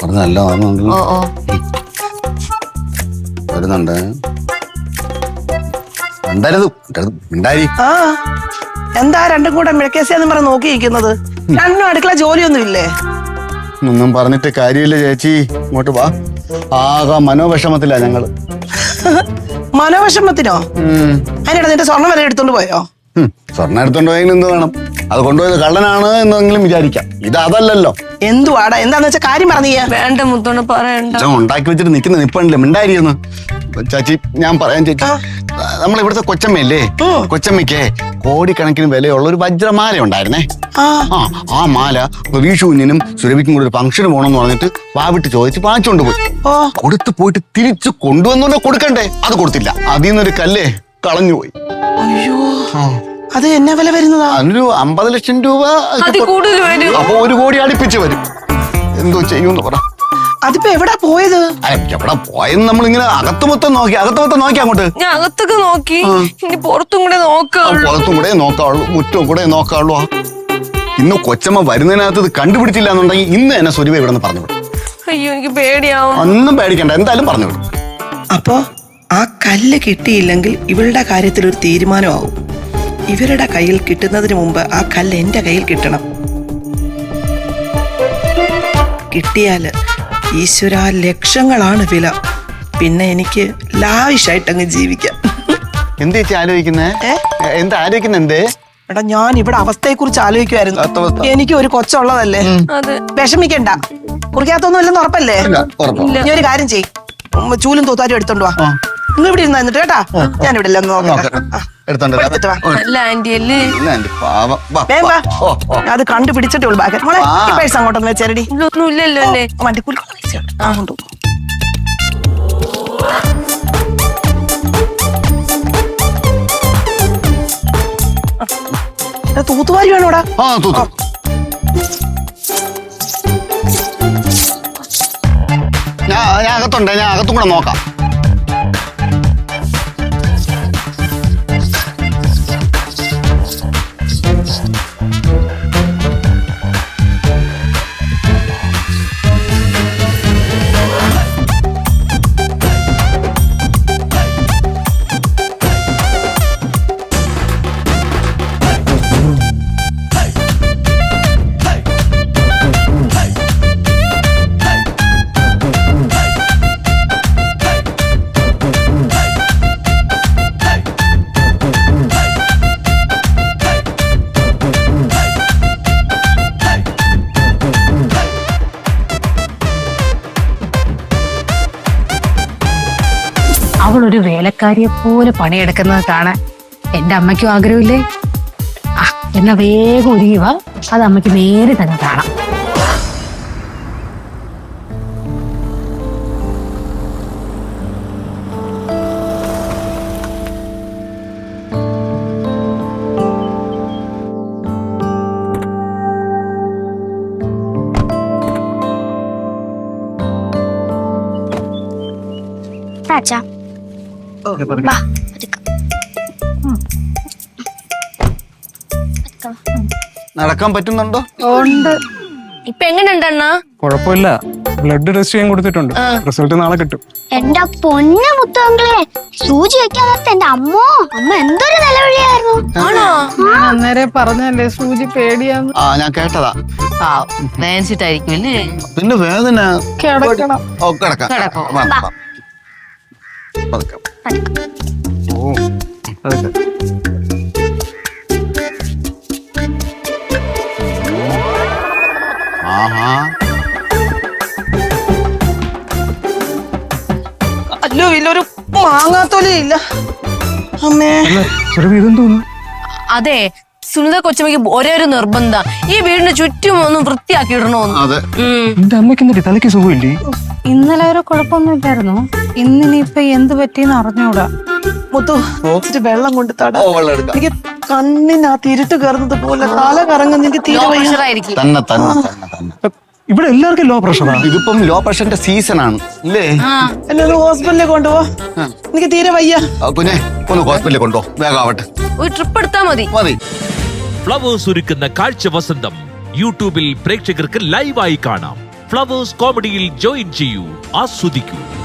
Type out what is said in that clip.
പറഞ്ഞല്ലോ അതൊന്നും ഓ ഓ. വരുന്നുണ്ട്. ആ എന്താ രണ്ടും കൂടെ മിഴക്കേസിയാന്ന് പറഞ്ഞ് നോക്കിയിരിക്കുന്നത്? രണ്ടും അടുക്കള ജോലിയൊന്നും ഇല്ലേ? ഒന്നും പറഞ്ഞിട്ട് കാര്യമില്ല ചേച്ചി. ഇങ്ങോട്ട് വാ. ആകെ മനോവിഷമത്തിലാ ഞങ്ങൾ. മനോവിഷമത്തിനോ. അതിനിടെ നിന്റെ സ്വർണം വരെ എടുത്തോണ്ട് പോയോ. സ്വർണം എടുത്തോണ്ട് പോയെങ്കിൽ എന്ത് വേണം? അത് കൊണ്ടുപോയത് കള്ളനാണ് എന്നെങ്കിലും വിചാരിക്കാം. ഇത് അതല്ലല്ലോ. എന്തുവാടാ? എന്താന്ന് വെച്ചാ കാര്യം പറഞ്ഞു വേണ്ട മുത്തോണ്ട് പറയണ്ട. ഉണ്ടാക്കി വെച്ചിട്ട് നിൽക്കുന്ന നിപ്പണില്ല മിണ്ടായിരിക്കുന്നു. ചാച്ചി ഞാൻ പറയാൻ ചേച്ചി. നമ്മൾ ഇവിടുത്തെ കൊച്ചമ്മയല്ലേ. കൊച്ചമ്മയ്ക്ക് കോടിക്കണക്കിന് വിലയുള്ള ഒരു വജ്രമാല ഉണ്ടായിരുന്നേ. ആ. ആ ആ മാല വിഷുവിനും സുരഭിക്കും കൂടെ ഒരു ഫംഗ്ഷന് പോകണമെന്ന് പറഞ്ഞിട്ട് വാവിട്ട് ചോദിച്ച് വാങ്ങിച്ചോണ്ട് പോയി. കൊടുത്തു കൊടുത്ത് പോയിട്ട് തിരിച്ചു കൊണ്ടുവന്നോണ്ട് കൊടുക്കണ്ടേ? അത് കൊടുത്തില്ല. അതിൽ നിന്നൊരു കല്ലേ? കളഞ്ഞുപോയി. അയ്യോ. അത് എന്നാ വില വരുന്നതാ? അതിനൊരു അമ്പത് ലക്ഷം രൂപ അതിൽ കൂടുതൽ വരും. അപ്പൊ ഒരു കോടി അടുപ്പിച്ച് വരും. എന്തോ ചെയ്യൂന്ന് പറ. അതിപ്പോ എവിടാ പോയത്? എവിടെ പോയെന്ന് നമ്മളിങ്ങനെ അകത്ത് മൊത്തം നോക്കി അകത്ത് മൊത്തം നോക്കി അങ്ങോട്ട്. ഞാൻ അകത്തൊക്കെ നോക്കി. ഇനി പുറത്തും കൂടെ ആ നോക്കാം പുറത്തും കൂടെ നോക്കാവുള്ളൂ മുറ്റവും കൂടെ നോക്കാവുള്ളൂ ആ. ഇന്ന് കൊച്ചമ്മ വരുന്നതിനകത്ത് ഇത് കണ്ടുപിടിച്ചില്ല എന്നുണ്ടെങ്കിൽ ഇന്ന് എന്നെ സ്വരൂപ ഇവിടെ നിന്ന് പറഞ്ഞു വിടും അയ്യോ എനിക്ക് പേടിയാവും. ഒന്നും പേടിക്കണ്ട എന്തായാലും പറഞ്ഞു വിടും അപ്പോ? കല്ല് കിട്ടിയില്ലെങ്കിൽ ഇവളുടെ കാര്യത്തിൽ ഒരു തീരുമാനമാവും. ഇവരുടെ കയ്യിൽ കിട്ടുന്നതിന് മുമ്പ് ആ കല്ല് എന്റെ കയ്യിൽ കിട്ടണം. കിട്ടിയാൽ ഈശ്വര ലക്ഷങ്ങളാണ് വില. പിന്നെ എനിക്ക് ലാവിഷായിട്ടങ്ങ് ജീവിക്കാം. എന്ത് ആലോചിക്കുന്നേ? എന്താ എടാ ഞാൻ ഇവിടെ അവസ്ഥയെ കുറിച്ച്. ആലോചിക്കുമായിരുന്നു എനിക്ക് ഒരു കൊച്ചുള്ളതല്ലേ? അതെ. വിഷമിക്കണ്ട. കുറിക്കാത്തൊന്നും ഇല്ലെന്ന് ഉറപ്പല്ലേ. നീ ഒരു കാര്യം ചെയ്യും. ചൂലും തൂത്താരും എടുത്തോണ്ട് വാ. ആ. നിങ്ങൾ ഇവിടെ ഇരുന്ന് എന്നിട്ട് കേട്ടാ? ഞാൻ ഇവിടെ എല്ലാം. അത് കണ്ടുപിടിച്ചിട്ടേ ഉള്ളു മോളെ. പൈസ അങ്ങോട്ടൊന്ന് വെച്ചേരടി ഒന്നുമില്ലല്ലോ അല്ലേ? വണ്ടി കൂലി ആ. കൊണ്ടു തൂത്തുവാരി വേണോടാ ആ തൂത്തു. ഞാൻ ഞാൻ അകത്തുണ്ട് ഞാൻ അകത്തും കൂടെ നോക്കാം. അവൾ ഒരു വേലക്കാരിയെ പോലെ പണിയെടുക്കുന്നത് കാണാൻ എന്റെ അമ്മയ്ക്കും ആഗ്രഹമില്ലേ? ആ എന്നാ വേഗം ഒരുങ്ങി അത് അമ്മയ്ക്ക് നേരെ തന്നെ കാണാം. അച്ഛാ വാ പതുക്കെ. പതുക്കെ വാ. നടക്കാൻ പറ്റുന്നുണ്ടോ? ഉണ്ട്. ഇപ്പൊ എങ്ങനെയുണ്ട് അണ്ണാ? കുഴപ്പമില്ല. ബ്ലഡ് ടെസ്റ്റ് ചെയ്യാൻ കൊടുത്തിട്ടുണ്ട്. റിസൾട്ട് നാളെ കിട്ടും. എന്റെ പൊന്ന മുത്തങ്ങളെ സൂചി വെക്കാത്ത എന്റെ അമ്മോ. അമ്മ എന്തൊരു നിലവിളിയായിരുന്നു. ആണോ? ഞാൻ അന്നേരം പറഞ്ഞല്ലേ സൂചി പേടിയാന്ന്. ആ ഞാൻ കേട്ടതാ. ആ വേദനിച്ചിട്ടായിരിക്കും അല്ലേ? പിന്നെ വേദന. കിടക്കണം. ഓ കിടക്കാം. കിടക്കാം. വാ, വാ. പതുക്കെ. ഓ പതുക്കെ. ആഹാ. അല്ലോ ഇല്ലൊരു മാങ്ങാത്തൊലി ഇല്ല. അമ്മേ. വീതം തോന്നുന്നു അതെ സുനിത കൊച്ചമ്മയ്ക്ക് ഒരേ ഒരു നിർബന്ധ. ഈ വീടിന് ചുറ്റും ഒന്ന് വൃത്തിയാക്കി ഇടണോന്ന്. എന്റെ അമ്മയ്ക്ക് എന്നിട്ട് തലയ്ക്ക് സുഖമില്ലേ? ഇന്നലെ വരെ കുഴപ്പമൊന്നുമില്ലായിരുന്നു. ഇന്നിനിപ്പൊ എന്ത് പറ്റിയെന്ന് അറിഞ്ഞൂടാ. മുത്തു ഇച്ചിരി വെള്ളം കൊണ്ട് തട. ഓ വെള്ളം എടുക്കാം. എനിക്ക് കണ്ണിനകത്ത് ഇരുട്ട് കയറുന്നത് പോലെ തല കറങ്ങുന്ന എനിക്ക് തീരെ തന്നെ തന്നെ തന്നെ തന്നെ. ഇവിടെ എല്ലാവർക്കും ലോ പ്രഷറാ ഇതിപ്പം ലോ പ്രഷറിന്റെ സീസൺ ആണ്. ഇല്ലേ? എന്നെ ഒന്ന് ഹോസ്പിറ്റലിൽ കൊണ്ടുപോ. എനിക്ക് തീരെ വയ്യ. കുഞ്ഞെ ഒന്ന് ഹോസ്പിറ്റലിൽ കൊണ്ടോ വേഗം ആവട്ടെ. ഒരു ട്രിപ്പ് എടുത്താ മതി. മതി. ഫ്ലവേഴ്സ് ഒരുക്കുന്ന കാഴ്ച വസന്തം യൂട്യൂബിൽ പ്രേക്ഷകർക്ക് ലൈവായി കാണാം. ഫ്ലവേഴ്സ് കോമഡിയിൽ ജോയിൻ ചെയ്യൂ ആസ്വദിക്കൂ.